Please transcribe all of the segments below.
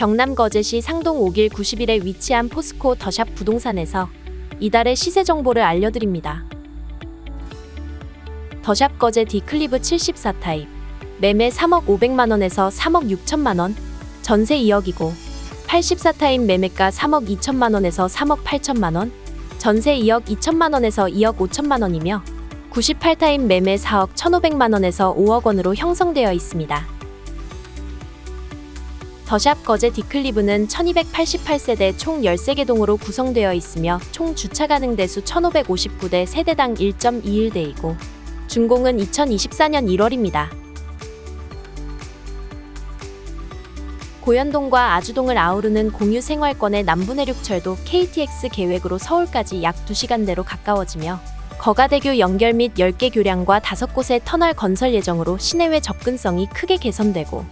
경남 거제시 상동 5길 90일에 위치한 포스코 더샵 부동산에서 이달의 시세 정보를 알려드립니다. 더샵 거제 디클리브 74 타입 매매 3억 500만 원에서 3억 6천만 원 전세 2억이고 84 타입 매매가 3억 2천만 원에서 3억 8천만 원 전세 2억 2천만 원에서 2억 5천만 원이며 98 타입 매매 4억 1,500만 원에서 5억 원으로 형성되어 있습니다. 더샵 거제 디클리브는 1288세대 총 13개 동으로 구성되어 있으며 총 주차 가능 대수 1559대 세대당 1.21대이고 준공은 2024년 1월입니다. 고현동과 아주동을 아우르는 공유 생활권의 남부내륙철도 KTX 계획으로 서울까지 약 2시간대로 가까워지며 거가대교 연결 및 10개 교량과 5곳의 터널 건설 예정으로 시내외 접근성이 크게 개선되고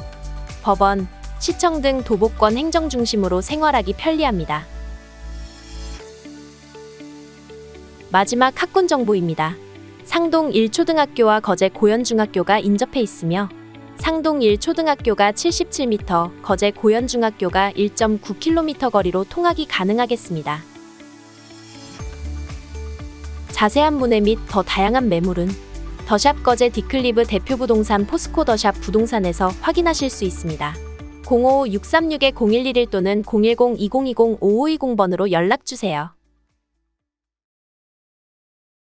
법원, 시청 등 도보권 행정 중심으로 생활하기 편리합니다. 마지막 학군 정보입니다. 상동 1초등학교와 거제 고현중학교가 인접해 있으며 상동 1초등학교가 77m, 거제 고현중학교가 1.9km 거리로 통학이 가능하겠습니다. 자세한 문의 및 더 다양한 매물은 더샵 거제 디클리브 대표 부동산 포스코 더샵 부동산에서 확인하실 수 있습니다. 055-636-0111 또는 010-2020-5520번으로 연락 주세요.